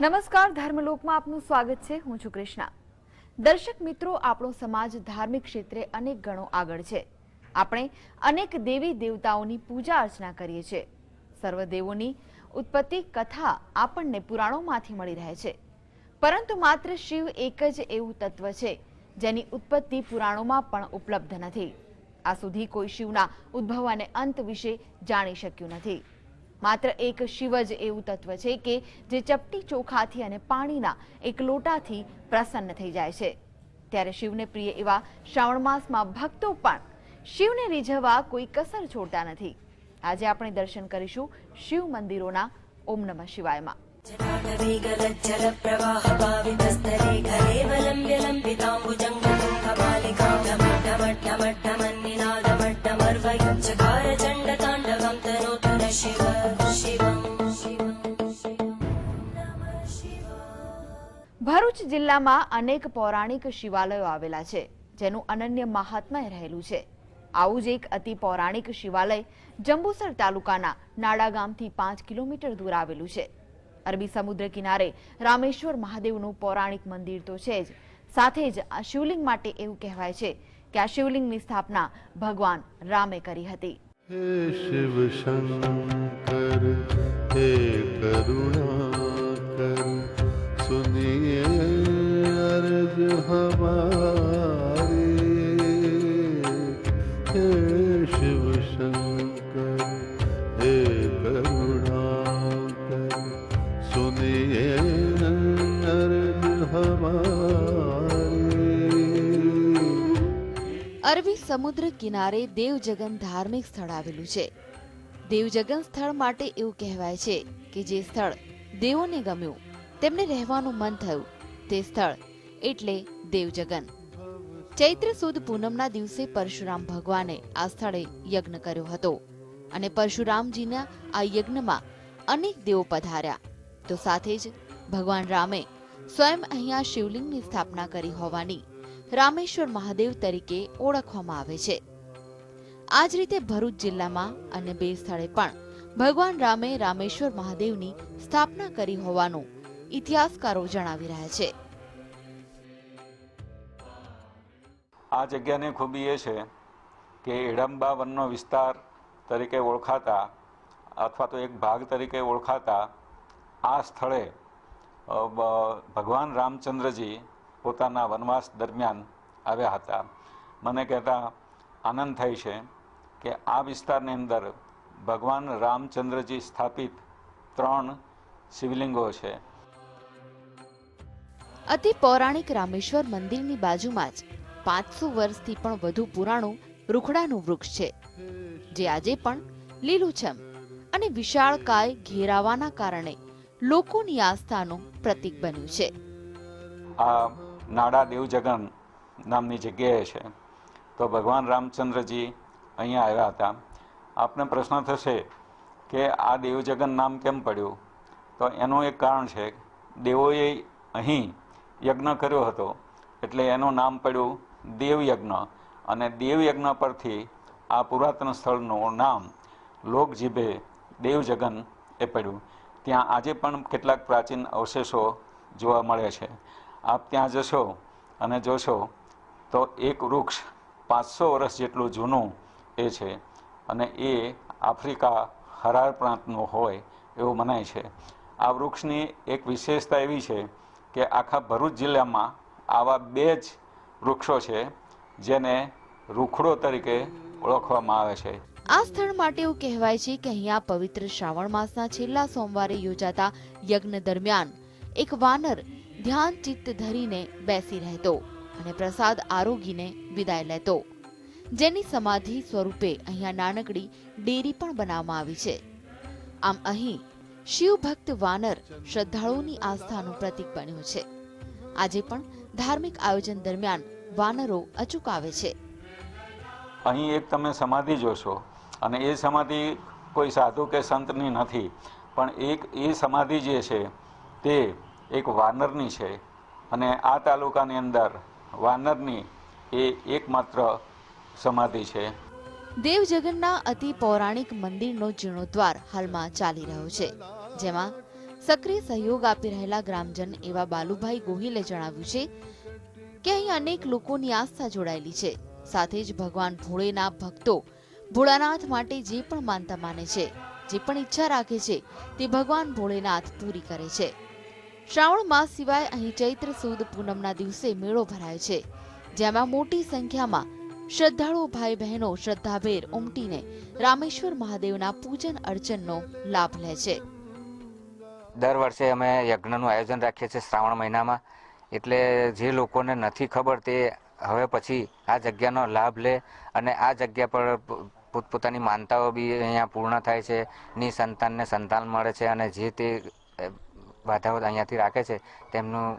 નમસ્કાર, ધર્મલોકમાં આપનું સ્વાગત છે. હું છું કૃષ્ણા. દર્શક મિત્રો, આપણો સમાજ ધાર્મિક ક્ષેત્રે અનેક ગણો આગળ છે. આપણે અનેક દેવી દેવતાઓની પૂજા અર્ચના કરીએ છીએ. સર્વદેવોની ઉત્પત્તિ કથા આપણને પુરાણોમાંથી મળી રહે છે. પરંતુ માત્ર શિવ એક જ એવું તત્વ છે, જેની ઉત્પત્તિ પુરાણોમાં પણ ઉપલબ્ધ નથી. આ સુધી કોઈ શિવના ઉદ્ભવ અને અંત વિશે જાણી શક્યું નથી. માત્ર એક શિવ જ એવું તત્વ છે કે જે ચપટી ચોખાથી અને પાણીના એક લોટાથી પ્રસન્ન થઈ જાય છે. ત્યારે શિવને પ્રિય એવા શ્રાવણ માસમાં ભક્તો પણ શિવને રીઝવવા કોઈ કસર છોડતા નથી. આજે આપણે દર્શન કરીશું શિવ મંદિરોના ઓમ નમઃ શિવાયમાં. जटाटवीगलज्जलप्रवाहभावितस्तरे कलेवलम्ब्य लम्बिताम्बुजङ्गतुङ्गमालिकां डमड्डमड्डमड्डमन्निनादमड्डमर्वयुञ्चकार चण्डताण्डवं तनोतु न शिव शिवं शिवं शिवं नमः शिवाय ભરૂચ જિલ્લામાં અનેક પૌરાણિક શિવાલયો આવેલા છે જેનું અનન્ય મહાત્મય રહેલું છે આવું જ એક અતિ પૌરાણિક શિવાલય જંબુસર તાલુકાના નાડા ગામથી પાંચ કિલોમીટર દૂર આવેલું છે અરબી સમુદ્ર કિનારે રામેશ્વર મહાદેવનું પૌરાણિક મંદિર તો છે જ. સાથે જ આ શિવલિંગ માટે એવું કહેવાય છે કે આ શિવલિંગની સ્થાપના ભગવાન રામે કરી હતી. હે શિવ શંકર, હે કરુણાકર સુનિયે અર્જ હમારા અરબી સમુદ્ર કિનારે દેવજગન ધાર્મિક સ્થળ આવેલું છે. દેવજગન સ્થળ માટે એવું કહેવાય છે કે જે સ્થળ દેવોને ગમ્યું, તેમને રહેવાનું મન થયું. તે સ્થળ એટલે દેવજગન. ચૈત્ર સુદ પૂનમના દિવસે પરશુરામ ભગવાને આ સ્થળે યજ્ઞ કર્યો હતો અને પરશુરામજીના આ યજ્ઞમાં અનેક દેવો પધાર્યા. તો સાથે જ ભગવાન રામે સ્વયં અહીંયા શિવલિંગની સ્થાપના કરી હોવાની રામેશ્વર મહાદેવ તરીકે ઓળખવામાં આવે છે. આ જ રીતે ભરૂચ જિલ્લામાં અને બે સ્થળે પણ ભગવાન રામે રામેશ્વર મહાદેવની સ્થાપના કરી હોવાનું ઇતિહાસકારો જણાવી રહ્યા છે. આ જગ્યાની ખૂબી એ છે કે એડંબા વનનો વિસ્તાર તરીકે ઓળખાતા અથવા તો એક ભાગ તરીકે ઓળખાતા આ સ્થળે ભગવાન રામચંદ્રજી પોતાના વનવાસ દરમિયાન આવ્યા હતા. મને કહેતા આનંદ થાય છે કે આ વિસ્તારની અંદર ભગવાન રામચંદ્રજી સ્થાપિત ત્રણ શિવલિંગો છે. અતિ પૌરાણિક રામેશ્વર મંદિરની બાજુમાં જ પાંચસો વર્ષથી પણ વધુ પુરાણું રૂખડાનું વૃક્ષ છે જે આજે પણ લીલુંછમ અને વિશાળકાય ઘેરાવાના કારણે લોકોની આસ્થાનું પ્રતીક બન્યું છે. આ નાડા દેવજગન નામની જગ્યાએ છે. તો ભગવાન રામચંદ્રજી અહીંયા આવ્યા હતા. આપને પ્રશ્ન થશે કે આ દેવજગન નામ કેમ પડ્યું? તો એનું એક કારણ છે, દેવોએ અહીં યજ્ઞ કર્યો હતો. એટલે એનું નામ પડ્યું દેવયજ્ઞ. અને દેવયજ્ઞ પરથી આ પુરાતન સ્થળનું નામ લોકજીભે દેવજગન એ પડ્યું. ત્યાં આજે પણ કેટલાક પ્રાચીન અવશેષો જોવા મળે છે. આપ ત્યાં જશો અને જોશો તો એક વૃક્ષ પાંચસો વર્ષ જેટલું જૂનું એ છે અને એ આફ્રિકા હરાર પ્રાંતનું હોય એવું મનાય છે. આ વૃક્ષની એક વિશેષતા એવી છે કે આખા ભરૂચ જિલ્લામાં આવા બે જ વૃક્ષો છે જેને રૂખડો તરીકે ઓળખવામાં આવે છે. આ સ્થળ માટે એવું કહેવાય છે કે અહીંયા પવિત્ર શ્રાવણ માસના છેલ્લા સોમવારે યોજાતા યજ્ઞ દરમિયાન એક વાનર ધ્યાન ચિત્ત ધરીને બેસી રહેતો અને પ્રસાદ આરોગીને વિદાય લેતો. જેની સમાધિ સ્વરૂપે અહીંયા નાનકડી ડેરી પણ બનાવવામાં આવી છે. આમ અહીં શિવ ભક્ત વાનર શ્રદ્ધાળુઓની આસ્થાનું પ્રતીક બન્યું છે. આજે પણ ધાર્મિક આયોજન દરમિયાન વાનરો અચૂક આવે છે. અહીં એક તમે સમાધિ જોશો અને એ સમાધિ કોઈ સાધુ કે સંતની નથી, પણ એક એ સમાધિ જે છે તે એક વાનરની છે અને આ તાલુકાની અંદર વાનરની એ એકમાત્ર સમાધિ છે. દેવજગનના અતિ પૌરાણિક મંદિરનો જીર્ણોદ્વાર હાલમાં ચાલી રહ્યો છે, જેમાં સક્રિય સહયોગ આપી રહેલા ગ્રામજન એવા બાલુભાઈ ગોહિલે જણાવ્યું છે કે અહીં અનેક લોકોની આસ્થા જોડાયેલી છે. સાથે જ ભગવાન ભોળેના ભક્તો ભોળાનાથ માટે જે પણ માનતા માને છે, જે પણ ઈચ્છા રાખે છે, તે ભગવાન ભોળેનાથ પૂરી કરે છે. શ્રાવણ માસ સિવાય અહીં ચૈત્ર સુદ પૂનમના દિવસે મેળો ભરાય છે, જેમાં મોટી સંખ્યામાં શ્રદ્ધાળુ ભાઈ બહેનો શ્રદ્ધાભેર ઉમટીને રામેશ્વર મહાદેવના પૂજન અર્ચનનો લાભ લે છે. દર વર્ષે અમે યજ્ઞનું આયોજન રાખીએ છીએ શ્રાવણ મહિનામાં. એટલે જે લોકોને નથી ખબર તે હવે પછી આ જગ્યાનો લાભ લે અને આ જગ્યા પર પોતપોતાની માનતાઓ બી અહીંયા પૂર્ણ થાય છે. ની સંતાનને સંતાન મળે છે અને જે તે બાધાઓ અહીંયાથી રાખે છે તેમનું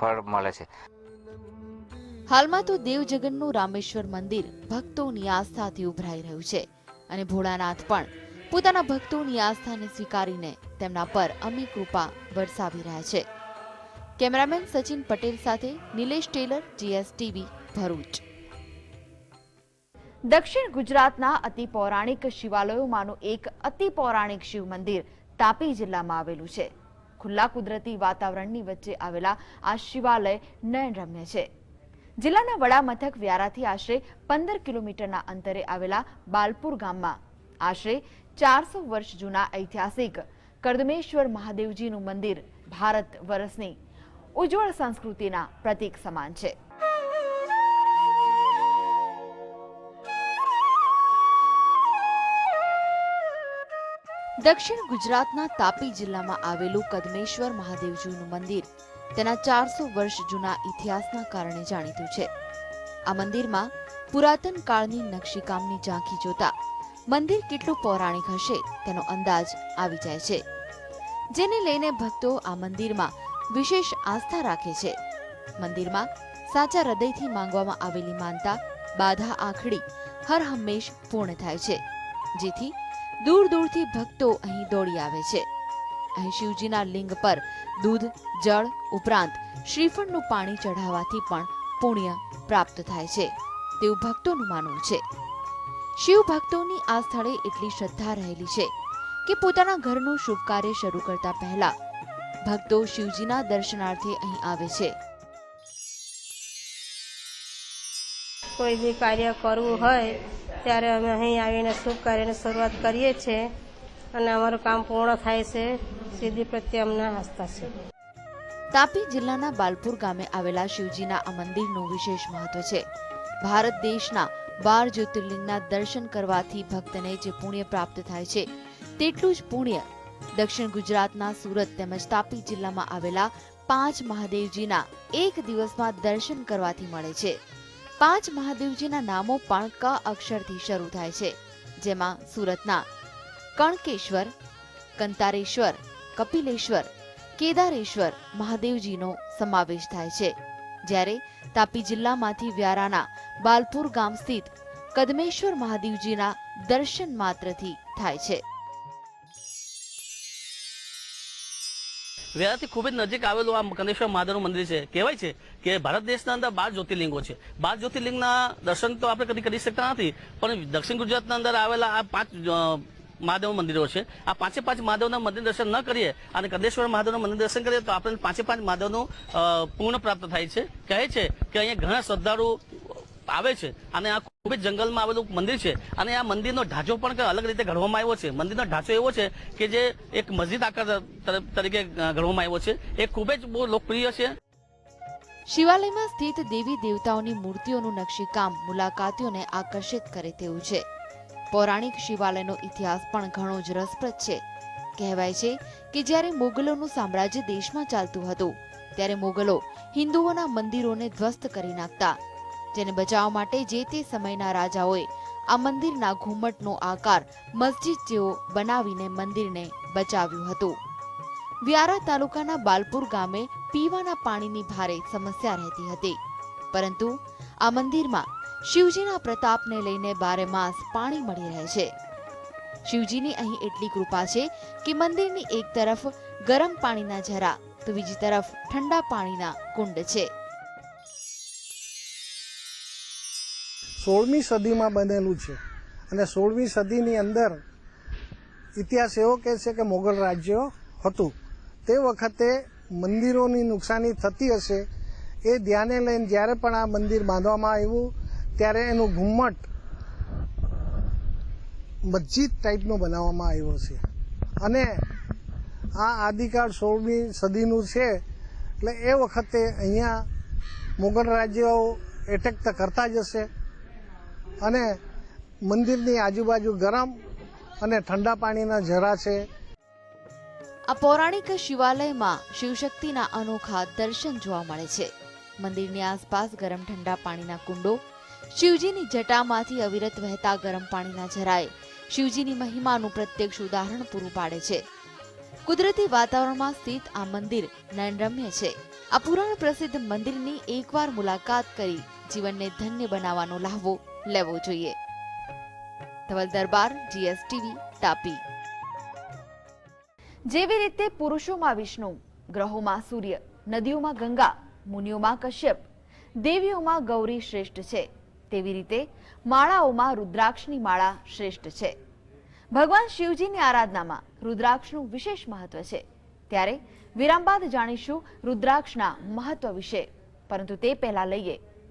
ફળ મળે છે. હાલમાં તો દેવજગનનું રામેશ્વર મંદિર ભક્તોની આસ્થાથી ઉભરાઈ રહ્યું છે અને ભોળાનાથ પણ પોતાના ભક્તોની આસ્થાને સ્વીકારીને તેમના પર અમી કૃપા વરસાવી રહ્યા છે. કેમેરામેન સચિન પટેલ સાથે નિલેશ ટેલર જીએસટીવી ભરૂચ. દક્ષિણ ગુજરાતના અતિ પૌરાણિક શિવાલયોમાંનું એક અતિ પૌરાણિક શિવ મંદિર તાપી જિલ્લામાં આવેલું છે. ખુલ્લા કુદરતી વાતાવરણની વચ્ચે આવેલા આ શિવાલય નયનરમ્ય છે. જિલ્લાના વડા મથક વ્યારાથી આશરે પંદર કિલોમીટરના અંતરે આવેલા બાલપુર ગામમાં આશરે ચારસો વર્ષ જૂના ઐતિહાસિક કર્દમેશ્વર મહાદેવજીનું મંદિર ભારત વર્ષની ઉજ્જવળ સંસ્કૃતિના પ્રતીક સમાન છે. દક્ષિણ ગુજરાતના તાપી જિલ્લામાં આવેલું કદમેશ્વર મહાદેવજીનું મંદિર તેના ચારસો વર્ષ જૂના ઇતિહાસના કારણે જાણીતું છે. આ મંદિરમાં પુરાતન કાળની નકશીકામની ઝાંખી જોતા મંદિર કેટલું પૌરાણિક હશે તેનો અંદાજ આવી જાય છે. જેને લઈને ભક્તો આ મંદિરમાં વિશેષ આસ્થા રાખે છે. મંદિરમાં સાચા હૃદયથી માંગવામાં આવેલી માનતા, બાધા આખડી, હર હંમેશ પૂર્ણ થાય છે. જેથી દૂર દૂરથી ભક્તો અહીં દોડી આવે છે. અહીં શિવજીના લિંગ પર દૂધ, જળ ઉપરાંત શ્રીફળનું પાણી ચઢાવવાથી પણ પુણ્ય પ્રાપ્ત થાય છે. તેવું ભક્તોનું માનવું છે. શિવ ભક્તોની આ સ્થળે એટલી શ્રદ્ધા રહેલી છે કે પોતાના ઘરનું શુભ કાર્ય શરૂ કરતા પહેલા ભક્તો શિવજીના દર્શનાર્થે અહીં આવે છે. કોઈ બી કાર્ય કરવું હોય ત્યારે અમે અહીં આવીને શુભ કાર્યની શરૂઆત કરીએ છીએ અને અમારું કામ પૂર્ણ થાય છે. સિદ્ધિ પ્રત્યે અમને આસ્થા છે. તાપી જિલ્લાના બાલપુર ગામે આવેલા શિવજીના આ મંદિરનું વિશેષ મહત્વ છે. ભારત દેશના બાર જ્યોતિર્લિંગના દર્શન કરવાથી ભક્તને જે પુણ્ય પ્રાપ્ત થાય છે, તેટલું જ પુણ્ય દક્ષિણ ગુજરાતના સુરત તેમજ તાપી જિલ્લામાં આવેલા પાંચ મહાદેવજીના એક દિવસમાં દર્શન કરવાથી મળે છે. પાંચ મહાદેવજીના નામો પણ ક અક્ષરથી શરૂ થાય છે, જેમાં સુરતના કણકેશ્વર, કંતારેશ્વર, કપિલેશ્વર, કેદારેશ્વર મહાદેવજીનો સમાવેશ થાય છે. જ્યારે તાપી જિલ્લામાંથી વ્યારાના બાલપુર ગામ સ્થિત કદમેશ્વર મહાદેવજીના દર્શન માત્રથી થાય છે. વેરાથી ખૂબ જ નજીક આવેલું આ કનેશ્વર મહાદેવનું મંદિર છે. કહેવાય છે કે ભારત દેશના અંદર બાર જ્યોતિર્લિંગો છે. બાર જ્યોતિર્લિંગના દર્શન તો આપણે કદી કરી શકતા નથી, પણ દક્ષિણ ગુજરાતના અંદર આવેલા આ પાંચ મહાદેવ મંદિરો છે. આ પાંચે પાંચ મહાદેવના મંદિર દર્શન ન કરીએ અને કદેશ્વર મહાદેવના મંદિર દર્શન કરીએ તો આપણે પાંચે પાંચ મહાદેવનું પૂર્ણ પ્રાપ્ત થાય છે. કહે છે કે અહીંયા ઘણા શ્રદ્ધાળુ આવે છે અને આ ખૂબ જ જંગલમાં આવેલું મંદિર છે અને આ મંદિરનો ઢાંચો પણ અલગ રીતે ઘડવામાં આવ્યો છે. મંદિરનો ઢાંચો એવો છે કે જે એક મસ્જિદ આકાર તરીકે ઘડવામાં આવ્યો છે. એ ખૂબ જ બહુ લોકપ્રિય છે. શિવાલયમાં સ્થિત દેવી દેવતાઓની મૂર્તિઓનું નકશીકામ મુલાકાતીઓને આકર્ષિત કરે તેવું છે. પૌરાણિક શિવાલયનો ઇતિહાસ પણ ઘણો જ રસપ્રદ છે. કહેવાય છે કે જ્યારે મોગલોનું સામ્રાજ્ય દેશમાં ચાલતું હતું, ત્યારે મોગલો હિન્દુઓના મંદિરોને ધ્વસ્ત કરી નાખતા જેને બચાવવા માટે જે તે સમયના રાજાઓએ આ મંદિરના ઘુમટનો આકાર મસ્જિદ જેવો બનાવીને મંદિરને બચાવ્યું હતું. વ્યારા તાલુકાના બાલપુર ગામે પીવાના પાણીની ભારે સમસ્યા રહેતી હતી. પરંતુ આ મંદિરમાં શિવજીના પ્રતાપને લઈને બારે માસ પાણી મળી રહે છે. શિવજીની અહીં એટલી કૃપા છે કે મંદિરની એક તરફ ગરમ પાણીના ઝરા, તો બીજી તરફ ઠંડા પાણીના કુંડ છે. સોળમી સદીમાં બનેલું છે. અને સોળમી સદીની અંદર ઇતિહાસ એવો કહે છે કે મોગલ રાજ્ય હતું. તે વખતે મંદિરોની નુકસાની થતી હશે એ ધ્યાને લઈને જ્યારે પણ આ મંદિર બાંધવામાં આવ્યું, ત્યારે એનું ઘુમ્મટ મસ્જિદ ટાઈપનો બનાવવામાં આવ્યો છે. અને આ આદિકાળ સોળમી સદીનું છે, એટલે એ વખતે અહીંયા મુગલ રાજ્યો એટેક તો કરતા જ હશે. અને મંદિરની આજુબાજુ ગરમ અને ઠંડા પાણીના ઝરા છે. આ પૌરાણિક શિવાલયમાં શિવશક્તિના અનોખા દર્શન જોવા મળે છે. મંદિરની આસપાસ ગરમ ઠંડા પાણીના કુંડો, શિવજીની જટામાંથી અવિરત વહેતા ગરમ પાણીના જરાએ શિવજીની મહિમાનું પ્રત્યક્ષ ઉદાહરણ પૂરું પાડે છે. કુદરતી વાતાવરણમાં સ્થિત આ મંદિર નયનરમ્ય છે. આ પુરાણ પ્રસિદ્ધ મંદિરની એકવાર મુલાકાત કરી જીવનને ધન્ય બનાવવાનો લાહવો લેવો જોઈએ. ધવલ દરબાર જીએસટીવી, તાપી. જેવી રીતે પુરુષોમાં વિષ્ણુ, ગ્રહોમાં સૂર્ય, નદીઓમાં ગંગા, મુનિઓમાં કશ્યપ, દેવીઓમાં ગૌરી શ્રેષ્ઠ છે, તેવી રીતે માળાઓમાં રુદ્રાક્ષની માળા શ્રેષ્ઠ છે. ભગવાન શિવજીની આરાધનામાં રુદ્રાક્ષનું વિશેષ મહત્વ છે. ત્યારે વિરામ બાદ જાણીશું રુદ્રાક્ષના મહત્વ વિશે, પરંતુ તે પહેલા લઈએ